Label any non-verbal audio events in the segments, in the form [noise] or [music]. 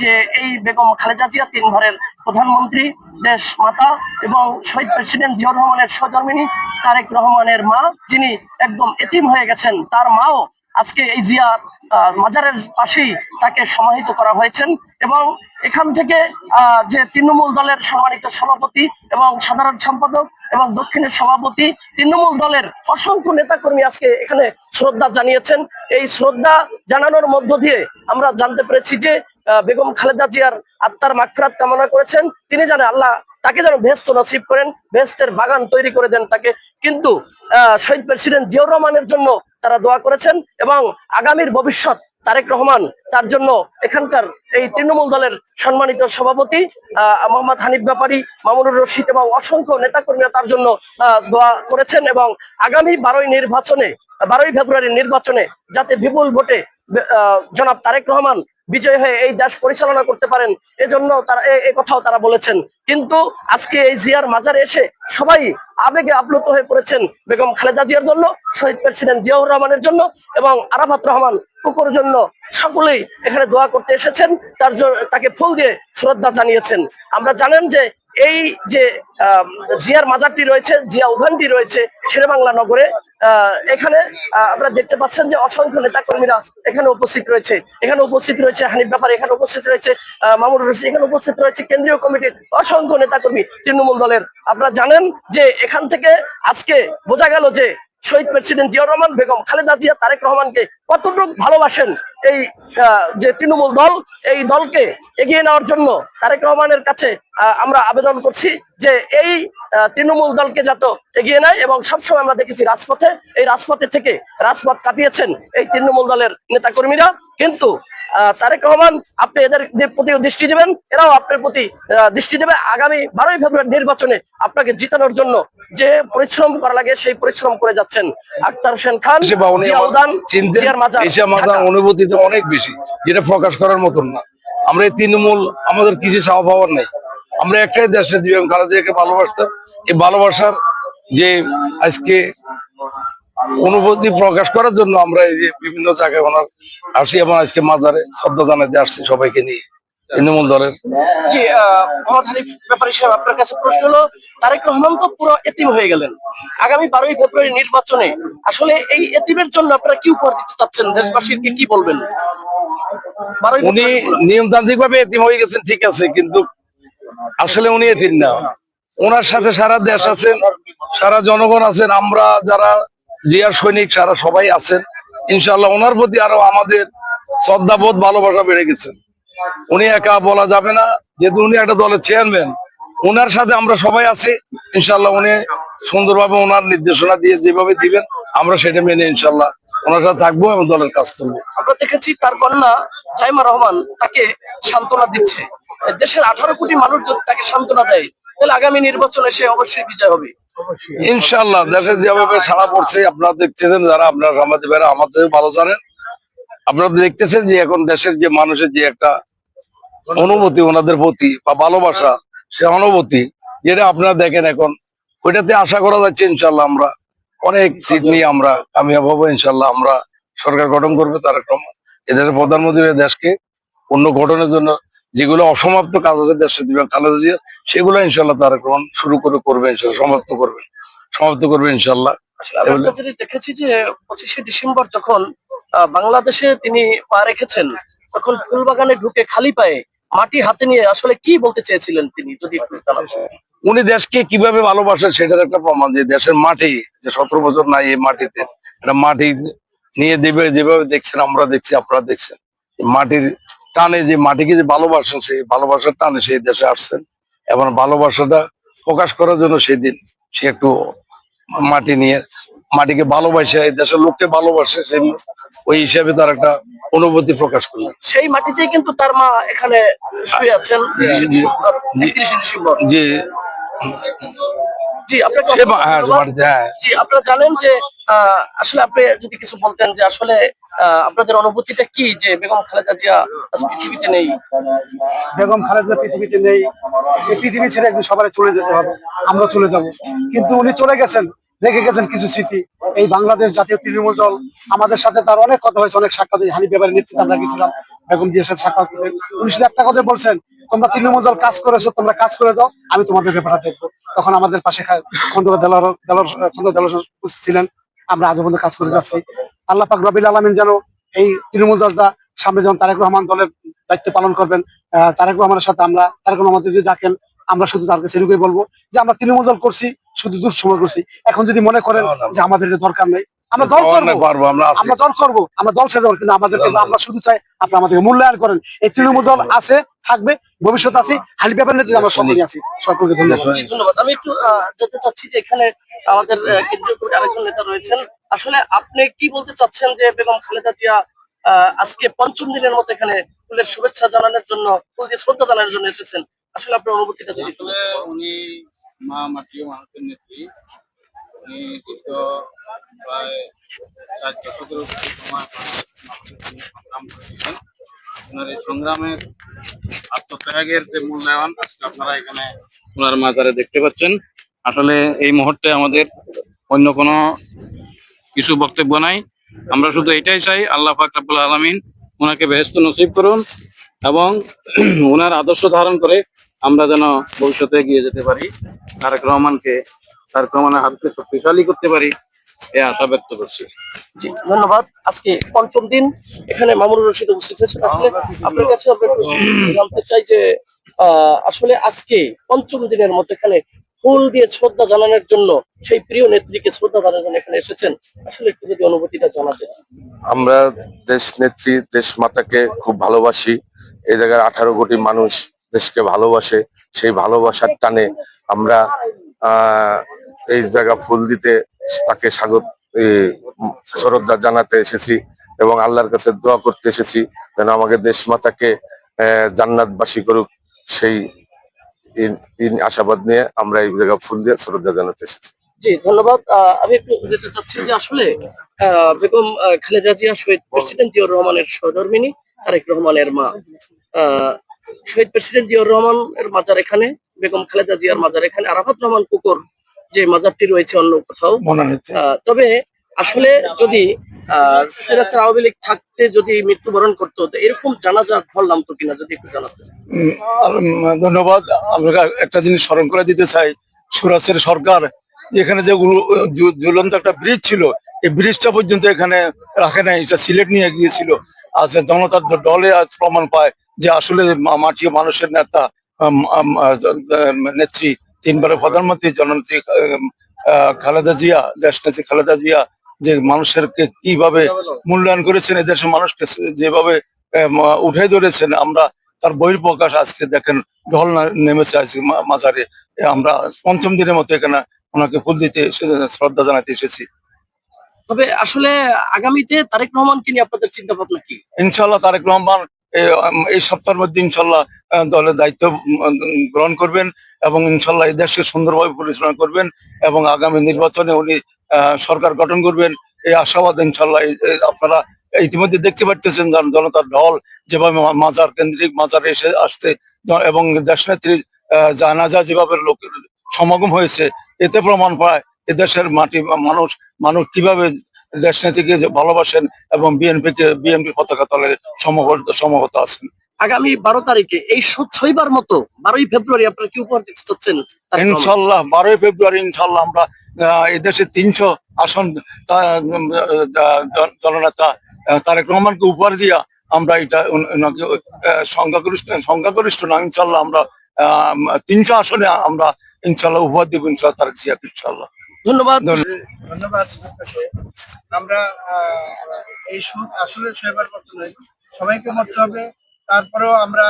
যে এই বেগম খালেদা জিয়া তিনবারের প্রধানমন্ত্রী, দেশ মাতা এবং শহীদ প্রেসিডেন্ট জিয়াউর রহমানের সহধর্মিনী তারেক রহমানের মা, যিনি একদম এতিম হয়ে গেছেন, তার মাও আজকে এই জিয়া মাজারের পাশেই তাকে সমাহিত করা হয়েছেন এবং এখান থেকে যে তৃণমূল দলের সম্মানিত সভাপতি এবং সাধারণ সম্পাদক এবং দক্ষিণের সভাপতি, তৃণমূল দলের অসংখ্য নেতাকর্মী আজকে এখানে শ্রদ্ধা জানিয়েছেন। এই শ্রদ্ধা জানানোর মধ্য দিয়ে আমরা জানতে পেরেছি যে বেগম খালেদা জিয়ার আত্মার মাগফিরাত কামনা করেছেন। তিনি জানে আল্লাহ তাকে যেন ভেস্ত নসিব করেন ভেস্তের বাগান তৈরি করে দেন তাকে। কিন্তু শহীদ প্রেসিডেন্ট জিয়াউর রহমানের জন্য তারা দোয়া করেছেন এবং আগামীর ভবিষ্যৎ তারেক রহমান তার জন্য এখানকার এই তৃণমূল দলের সম্মানিত সভাপতি আহ, মোহাম্মদ হানিফ ব্যাপারী মামুনুর রশিদ এবং অসংখ্য নেতাকর্মীরা তার জন্য দোয়া করেছেন এবং আগামী বারোই নির্বাচনে বারোই ফেব্রুয়ারির নির্বাচনে যাতে বিপুল ভোটে জনাব তারেক রহমান বিজয় হয়ে এই দেশ পরিচালনা করতে পারেন, এজন্য তারা এ- কথাও তারা বলেছেন। কিন্তু আজকে এই জিয়ার মাজারে এসে সবাই আবেগে আপ্লুত হয়ে পড়েছেন বেগম খালেদা জিয়ার জন্য, শহীদ প্রেসিডেন্ট জিয়াউর রহমানের জন্য এবং আরাফাত রহমান কুকুর জন্য সকলেই এখানে দোয়া করতে এসেছেন, তার তাকে ফুল দিয়ে শ্রদ্ধা জানিয়েছেন। আমরা জানেন যে এই যে জিয়ার মাজারটি রয়েছে, জিয়া উদ্যানটি রয়েছে শেরেবাংলা নগরে এখানে আপনারা দেখতে পাচ্ছেন যে অসংখ্য নেতা কর্মীরা এখানে উপস্থিত রয়েছে। এখানে উপস্থিত রয়েছে হানিফ ব্যাপার, এখানে উপস্থিত রয়েছে মামুন রশিদ এখানে উপস্থিত রয়েছে কেন্দ্রীয় কমিটির অসংখ্য নেতা কর্মী তৃণমূল দলের। আপনারা জানেন যে এখান থেকে আজকে বোঝা গেল যে শহীদ প্রেসিডেন্ট জিয়াউর রহমান বেগম, খালেদা জিয়া, তারেক রহমানকে কতটুকু ভালোবাসেন এই যে তৃণমূল দল, এই দলকে এগিয়ে নেওয়ার জন্য তারেক রহমানের কাছে আমরা আবেদন করছি যে এই তৃণমূল দলকে যত এগিয়ে নেয় এবং সবসময় আমরা দেখেছি রাজপথে, এই রাজপথে থেকে রাজপথ কাঁপিয়েছেন এই তৃণমূল দলের নেতাকর্মীরা। কিন্তু তারেক রহমান আপনি এদের প্রতি দৃষ্টি দেবেন এরাও আপনার প্রতি দৃষ্টি দেবে। আগামী বারোই ফেব্রুয়ারি নির্বাচনে আপনাকে জিতানোর জন্য যে পরিশ্রম করা লাগে সেই পরিশ্রম করে যাচ্ছেন আক্তার হোসেন খান। অনুভূতিতে অনেক বেশি যেটা প্রকাশ করার মতন না। আমরা এই তৃণমূল আমাদের কিছু চাওয়া পাওয়ার নেই। আমরা একটাই দেশে দিবেন খালেদাকে ভালোবাসতাম এই ভালোবাসার যে আজকে অনুভূতি প্রকাশ করার জন্য আমরা এই যে বিভিন্ন জায়গায় ওনার আসি এবং আজকে মাজারে শ্রদ্ধা জানাতে আসছি সবাইকে নিয়ে। তৃণমূল দলের। জি আহ, মোহাম্মদ হানিফ ব্যাপারী সাহেব আপনার কাছে প্রশ্ন হলো তারেক রহমান তো পুরো এতিম হয়ে গেলেন। আগামী বারোই ফেব্রুয়ারি নির্বাচনে আসলে এই এতিমের জন্য আপনারা কি উপহার দিতে চাচ্ছেন? দেশবাসীকে কি বলবেন? উনি নিয়মতান্ত্রিক ভাবে এতিম হয়ে গেছেন ঠিক আছে কিন্তু আসলে উনি এতিম না। ওনার সাথে সারা দেশ আছেন সারা জনগণ আছেন। আমরা যারা জিয়ার সৈনিক সারা সবাই আছেন। ইনশাল্লাহ ওনার প্রতি আরও আমাদের শ্রদ্ধাবোধ, ভালোবাসা বেড়ে গেছে। উনি একা বলা যাবে না, যেহেতু উনি একটা দলের চেয়ারম্যান ওনার সাথে আমরা সবাই আছি। ইনশাল্লাহ উনি সুন্দরভাবে ওনার নির্দেশনা দিয়ে যেভাবে দিবেন, আমরা সেটা মেনে ইনশাল্লাহ ওনার সাথে থাকব এবং দলের কাজ করব। আমরা দেখেছি তার কন্যা জাইমা রহমান তাকে সান্ত্বনা দিচ্ছে। দেশের আঠারো কোটি মানুষ যদি তাকে সান্ত্বনা দেয়, তাহলে আগামী নির্বাচনে সে অবশ্যই বিজয় হবে। ইনশাল্লাহ দেশে যেভাবে সারা পড়ছে, আপনারা দেখতেছেন যারা, আপনারা সামাজিক ভাইরা আমাদের ভালো জানেন। আপনারা দেখতেছেন যে এখন দেশের যে মানুষের যে একটা অনুভূতি, ওনাদের প্রতি বা ভালোবাসা, সে অনুভূতি, যেটা আপনারা দেখেন এখন, ওইটাতে আশা করা যাচ্ছে ইনশাল্লাহ আমরা অনেক সিট নিয়ে আমরা কামিয়াব হব ইনশাল্লাহ আমরা সরকার গঠন করবে, তার ক্রম এদের প্রধানমন্ত্রী দেশকে অন্য গঠনের জন্য যেগুলো অসমাপ্ত কাজ আছে দেশের দিবেন খালেদা জিয়া সেগুলো ইনশাল্লাহ তারা গ্রহণ শুরু করে করবে ইনশাল্লাহ সমাপ্ত করবে। সমাপ্ত করবে ইনশাল্লাহ দেখেছি যে পঁচিশে ডিসেম্বর যখন বাংলাদেশে তিনি পা রেখেছেন তখন ফুলবাগানে ঢুকে খালি পায়ে মাটি হাতে নিয়ে আসলে কি বলতে চেয়েছিলেন তিনি যদি উনি দেশকে কীভাবে ভালোবাসেন সেটার একটা প্রমাণ যে দেশের মাটি যে সতেরো বছর নাই এই মাটিতে মাটি নিয়ে দেবে যেভাবে দেখছেন আমরা দেখছি আপনারা দেখছেন মাটির টানে যে মাটিকে যে ভালোবাসেন সেই ভালোবাসার টানে সেই দেশে আসছেন। এবং ভালোবাসাটা প্রকাশ করার জন্য সেই দিন সে একটু মাটি নিয়ে মাটিকে ভালোবাসে এই দেশের লোককে ভালোবাসে সেই ওই হিসাবে তার একটা অনুভূতি প্রকাশ করলেন। সেই মাটিতেই কিন্তু তার মা এখানে শুয়ে আছেন জি আপনাকে সে হ্যাঁ। মাটিতে হ্যাঁ। জি আপনারা জানেন যে আসলে আপনি যদি কিছু বলতেন যে আসলে আপনাদের অনুভূতিটা কি যে বেগম খালেদা জিয়া পৃথিবীতে নেই? বেগম খালেদা পৃথিবীতে নেই। এই পৃথিবী ছেড়ে একদিন সবাই চলে যেতে হবে। আমরা চলে যাব। কিন্তু উনি চলে গেছেন, রেখে গেছেন কিছু স্মৃতি। এই বাংলাদেশ জাতীয় তৃণমূল দল, আমাদের সাথে তার অনেক কথা হয়েছে, অনেক সাক্ষাৎ হানি ব্যাপারে নেতৃত্বে আমরা গেছিলাম, বেগম জিয়ার সাথে সাক্ষাৎ উনি শুধু একটা কথা বলছেন, তোমরা তৃণমূল দল কাজ করেছ, তোমরা কাজ করে যাও, আমি তোমাদের ব্যাপারটা দেখব। তখন আমাদের পাশে খন্দকার দেলার খন্দকার দেলার ছিলেন। আমরা আজও পর্যন্ত কাজ করে যাচ্ছি। আল্লাহ পাক রবিল আলমিন যেন এই তৃণমূল দলটা সামনে যেমন তারেক রহমান দলের দায়িত্ব পালন করবেন। তারেক রহমানের সাথে আমরা তারেক রহমান যদি ডাকেন আমরা শুধু তার কাছে এটুকুই বলব যে আমরা তৃণমূল দল করছি শুধু দুঃসময় করছি। এখন যদি মনে করেন যে আমাদের এটা দরকার নেই আমরা দল করব। আমরা দল করব আমরা দল সাজাবো কিন্তু আমাদেরকে আমরা শুধু চাই আপনি আমাদেরকে মূল্যায়ন করেন। এই তৃণমূল দল আছে থাকবে ভবিষ্যৎ আছে হালি ব্যাপার নেতৃত্বে আমরা সকলেই আছি। সকলকে ধন্যবাদ। ধন্যবাদ। আমি একটু যেতে চাচ্ছি যে এখানে আমাদের কেন্দ্রীয় কমিটির আরেকজন নেতা রয়েছেন। আসলে আপনি কি বলতে চাচ্ছেন যে বেগম খালেদা জিয়া আহ, আজকে পঞ্চম দিনের মতো এখানে ফুলের শুভেচ্ছা জানানোর জন্য ফুল দিয়ে শ্রদ্ধা জানানোর জন্য এসেছেন? আসলে আপনার অনুভূতিটা যদি উনি মা মাটি মানুষের নেত্রী। উনি দীর্ঘ প্রায় চার দশকের সময় সংগ্রাম করেছিলেন ওনার এই সংগ্রামের আত্মত্যাগের যে মূল্যায়ন আপনারা এখানে ওনার মাজারে দেখতে পাচ্ছেন। আসলে এই মুহূর্তে আমাদের অন্য কোনো কিছু বক্তব্য নাই। আমরা শুধু এটাই চাই, আল্লাহ পাক রাব্বুল আলামিন ওনাকে বেহেস্ত নসিব করুন এবং [clears throat] ওনার আদর্শ ধারণ করে আমরা যেন ভবিষ্যতে এগিয়ে যেতে পারি। তারেক রহমানকে, তারেক রহমানের হাতকে শক্তিশালী করতে পারি। এ আশা ব্যক্ত করছি। জি ধন্যবাদ। আজকে পঞ্চম দিন এখানে মামুনুর রশিদ উপস্থিত হয়েছেন। আসলে আপনার কাছে আমরা জানতে চাই যে আহ, আসলে আজকে পঞ্চম দিনের মতো এখানে ফুল দিয়ে শ্রদ্ধা জানানোর জন্য সেই প্রিয় নেত্রীকে শ্রদ্ধা জানানোর জন্য এখানে এসেছেন। আসলে একটু যদি অনুভূতিটা জানাতেন। আমরা দেশ নেত্রী দেশ মাতাকে খুব ভালোবাসি। এই জায়গার আঠারো কোটি মানুষ দেশকে ভালোবাসে। সেই ভালোবাসার টানে আমরা আহ এই জায়গা ফুল দিতে তাকে স্বাগত শ্রদ্ধা জানাতে এসেছি এবং আল্লাহর কাছে দোয়া করতে এসেছি যেন আমাকে দেশ মাতাকে আহ, জান্নাতবাসী করুক। সেই আশাবাদ নিয়ে আমরা এই জায়গা ফুল দিয়ে শ্রদ্ধা জানাতে এসেছি। জি ধন্যবাদ। আমি একটু যেতে চাচ্ছি যে আসলে বেগম খালেদা জিয়া শহীদ প্রেসিডেন্ট জিয়াউর রহমানের সহধর্মিনী তারেক রহমানের মা। শহীদ প্রেসিডেন্ট জিয়াউর রহমানের মাজার এখানে বেগম খালেদা জিয়ার মাজার এখানে আরাফাত রহমান কুকুর যে মাজারটি রয়েছে অন্য কোথাও। তবে আসলে যদি সিরাজের আওয়ামী লীগ থাকতে যদি মৃত্যুবরণ করতে হতো এরকম জানাজা ঢল নামতো কিনা যদি একটু উম, ধন্যবাদ। আমরা একটা জিনিস স্মরণ করে দিতে চাই। সুরাজের সরকার এখানে যে ঝুলন্ত একটা ব্রিজ ছিল এই ব্রিজটা পর্যন্ত এখানে রাখে নাই। এটা সিলেট নিয়ে গিয়েছিল। আজ জনতার দলে আজ প্রমাণ পায় যে আসলে মা- মাটির মানুষের নেতা নেত্রী তিনবারের প্রধানমন্ত্রী জননেত্রী খালেদা জিয়া দেশ নেত্রী খালেদা জিয়া যে মানুষের কে- কীভাবে মূল্যায়ন করেছেন এদেশের মানুষকে যেভাবে উঠে ধরেছেন আমরা তার বহির প্রকাশ আজকে দেখেন ঢল নেমেছে আজকে মা- মাজারে আমরা পঞ্চম দিনের মতো এখানে ওনাকে ফুল দিতে শ্রদ্ধা জানাতে এসেছি। তবে আসলে আগামীতে তারেক রহমানকে নিয়ে আপনাদের চিন্তা ভাবনা কি? ইনশাল্লাহ তারেক রহমান এই সপ্তাহের মধ্যে ইনশাল্লাহ দলের দায়িত্ব গ্রহণ করবেন এবং ইনশাল্লাহ এই দেশকে সুন্দরভাবে পরিচালনা করবেন এবং আগামী নির্বাচনে উনি সরকার গঠন করবেন। এই আশাবাদ ইনশাল্লাহ আপনারা ইতিমধ্যে দেখতে জন- জনতার ঢল যেভাবে মাজার কেন্দ্রিক মাজারে এসে আসতে এবং দেশনেত্রীর আহ, জানাজা যেভাবে লোকের সমাগম হয়েছে এতে প্রমাণ পায় এদেশের মাটি মানুষ মানুষ কীভাবে দেশনেত্রীকে যে ভালোবাসেন এবং বিএনপি কে বিএনপি পতাকা তলে সমবত আছেন। আগামী বারো তারিখে এই ছয়বার মতো বারোই ফেব্রুয়ারি আপনারা কি উপহার দিতে চাচ্ছেন? ইনশাল্লাহ বারোই ফেব্রুয়ারি ইনশাল্লাহ আমরা এই দেশে তিনশো আসন জননেতা তারেক রহমানকে উপহার দিয়া আমরা এটা সংখ্যাগরিষ্ঠ সংখ্যাগরিষ্ঠ না ইনশাল্লাহ আমরা আহ, তিনশো আসনে আমরা ইনশাল্লাহ উপহার দিব ইনশাল্লাহ তারেক জিয়াকে ইনশাল্লাহ। ধন্যবাদ। ধন্যবাদ। আমরা আহ, এই সুখ আসলে সেবার মতো নয়। সবাইকে মরতে হবে। তারপরেও আমরা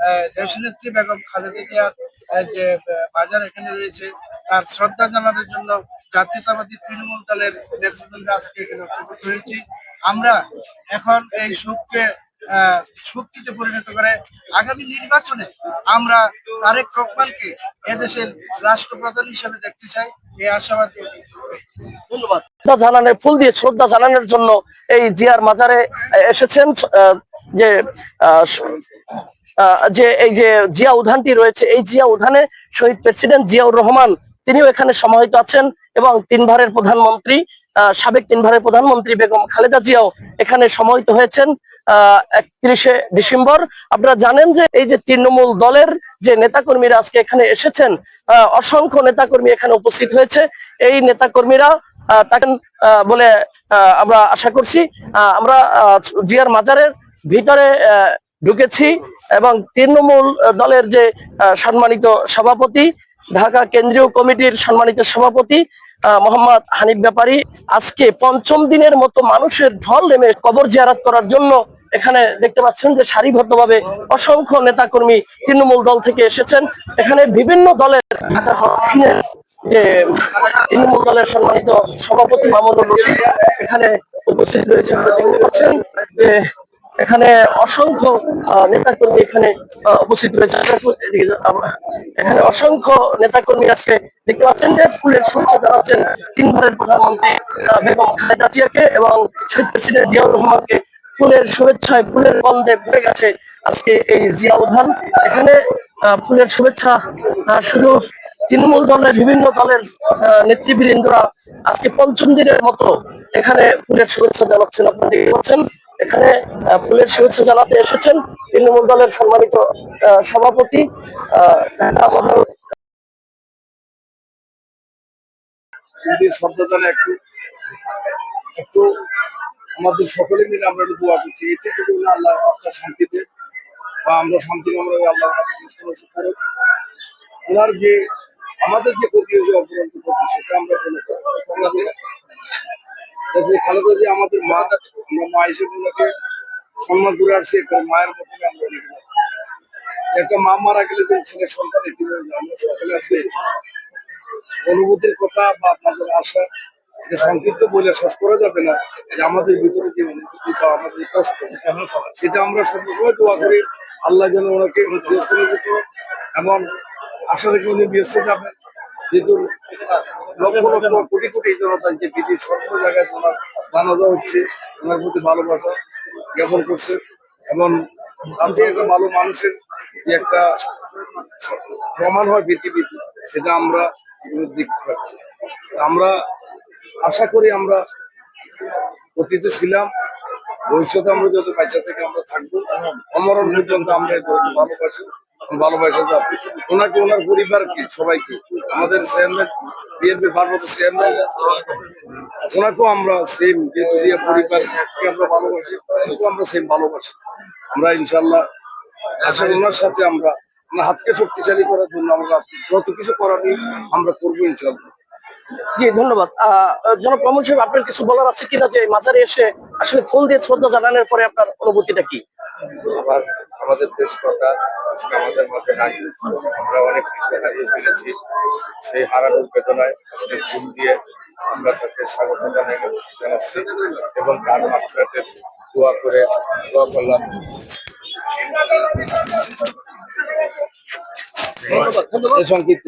আহ, দেশনেত্রী বেগম খালেদা জিয়ার যে বাজার এখানে রয়েছে তার শ্রদ্ধা জানানোর জন্য জাতীয়তাবাদী তৃণমূল দলের নেতৃবৃন্দ আজকে এখানে উপস্থিত হয়েছি। আমরা এখন এই সুখকে শক্তিতে পরিণত করে আগামী নির্বাচনে আমরা তারেক রহমানকে এদেশের রাষ্ট্রপ্রধান হিসেবে দেখতে চাই। ফুল দিয়ে শ্রদ্ধা জানানোর জন্য এই জিয়ার মাজারে এসেছেন যে যে এই যে জিয়া উদ্যানটি রয়েছে, এই জিয়া উদ্যানে শহীদ প্রেসিডেন্ট জিয়াউর রহমান, তিনিও এখানে সমাহিত আছেন এবং তিনবারের প্রধানমন্ত্রী। সাবেক তিনবারের প্রধানমন্ত্রী বেগম খালেদা জিয়াও এখানে সমাহিত হয়েছেন একত্রিশে ডিসেম্বর। আপনারা জানেন যে এই যে তৃণমূল দলের যে নেতাকর্মীরা আজকে এখানে এসেছেন অসংখ্য নেতাকর্মী এখানে উপস্থিত হয়েছে। এই নেতাকর্মীরা আহ, তাকে আহ, বলে আমরা আশা করছি আমরা জিয়ার মাজারের ভিতরে ঢুকেছি এবং তৃণমূল দলের যে সম্মানিত সভাপতি ঢাকা কেন্দ্রীয় কমিটির সম্মানিত সভাপতি মোহাম্মদ হানিফ ব্যাপারী, আজকে পঞ্চম দিনের মতো মানুষের ঢল নেমে কবর জিয়ারাত করার জন্য এখানে দেখতে পাচ্ছেন যে সারিবদ্ধভাবে অসংখ্য নেতাকর্মী তৃণমূল দল থেকে এসেছেন। এখানে বিভিন্ন দলের যে তৃণমূল দলের সম্মানিত সভাপতি মামুনুর রশিদ, এখানে উপস্থিত রয়েছে দেখতে পাচ্ছেন যে এখানে অসংখ্য নেতাকর্মী এখানে উপস্থিত রয়েছে। এখানে অসংখ্য নেতাকর্মী আজকে দেখতে পাচ্ছেন যে ফুলের শুভেচ্ছা জানাচ্ছেন তিনবারের প্রধানমন্ত্রী বেগম খালেদা জিয়াকে এবং শহীদ প্রেসিডেন্ট জিয়াউর রহমানকে। ফুলের শুভেচ্ছায় ফুলের গন্ধে ভরে গেছে আজকে এই জিয়া উদ্যান। এখানে ফুলের শুভেচ্ছা শুধু তৃণমূল দলের, বিভিন্ন দলের নেতৃবৃন্দরা আজকে পঞ্চম দিনের মতো এখানে ফুলের শুভেচ্ছা জানাচ্ছেন। আপনারা দেখতে পাচ্ছেন এখানে ফুলের শুভেচ্ছা জানাতে এসেছেন তৃণমূল দলের সম্মানিত সভাপতি একটু একটু আমাদের সকলে মিলে আমরা একটু দোয়া করছি। আল্লাহ শান্তিতে বা আমরা শান্তি আমরা আল্লাহ করুক। ওনার যে, আমাদের যে সেটা আমরা কোনো যাতে খালেদা যে আমাদের মা আমরা মা হিসেবে ওনাকে সম্মান করে আসছি একটা মায়ের মতো আমরা একটা মা মারা গেলে যে ছেলে সন্তান আমরা সকলে আসলে অনুভূতির কথা বা আপনাদের আশা এটা সংক্ষিপ্ত বলে শেষ করা যাবে না। যে আমাদের ভিতরে যে অনুভূতি বা আমাদের কষ্ট সেটা আমরা সবসময় দোয়া করি। আল্লাহ যেন ওনাকে ব্যস্ত এবং আশা রেখে উনি ব্যস্ত যাবেন। কোটি কোটি যে সর্ব জায়গায় হচ্ছে প্রতি ভালোবাসা জ্ঞাপন করছে। এবং তাতে একটা ভালো মানুষের যে একটা প্রমাণ হয় পৃথিবীতে, সেটা আমরা দেখতে পাচ্ছি। আমরা আশা করি আমরা অতীতে ছিলাম, ভবিষ্যতে আমরা যত পয়সা থেকে আমরা থাকব, অমরণ পর্যন্ত আমরা ভালোবাসি ভালোবাসা ওনাকে ওনার পরিবারকে সবাইকে? আমাদের চেয়ারম্যান বিএনপি ভারপ্রাপ্ত চেয়ারম্যান ওনাকেও আমরা সেম যেহেতু যে পরিবারকে আমরা ভালোবাসি ওনাকেও আমরা সেম ভালোবাসি। আমরা ইনশাল্লাহ করি ওনার সাথে আমরা আমরা হাতকে শক্তিশালী করার জন্য আমরা যত কিছু করার নেই আমরা করব ইনশাল্লাহ জি ধন্যবাদ। আহ জনাব প্রমোদ সাহেব আপনার কিছু বলার আছে কিনা যে মাজারে এসে আসলে ফুল দিয়ে শ্রদ্ধা জানানোর পরে আপনার অনুভূতিটা কি? আবার আমাদের দেশ আজকে আমাদের মাঝে নাই। আমরা অনেক কিছু হারিয়ে ফেলেছি। সেই হারানোর বেদনায় আজকে ফুল দিয়ে আমরা তাকে স্বাগত জানাই জানাচ্ছি এবং তার মাত্রাতে দোয়া করে দোয়া করলাম। সংক্ষিপ্ত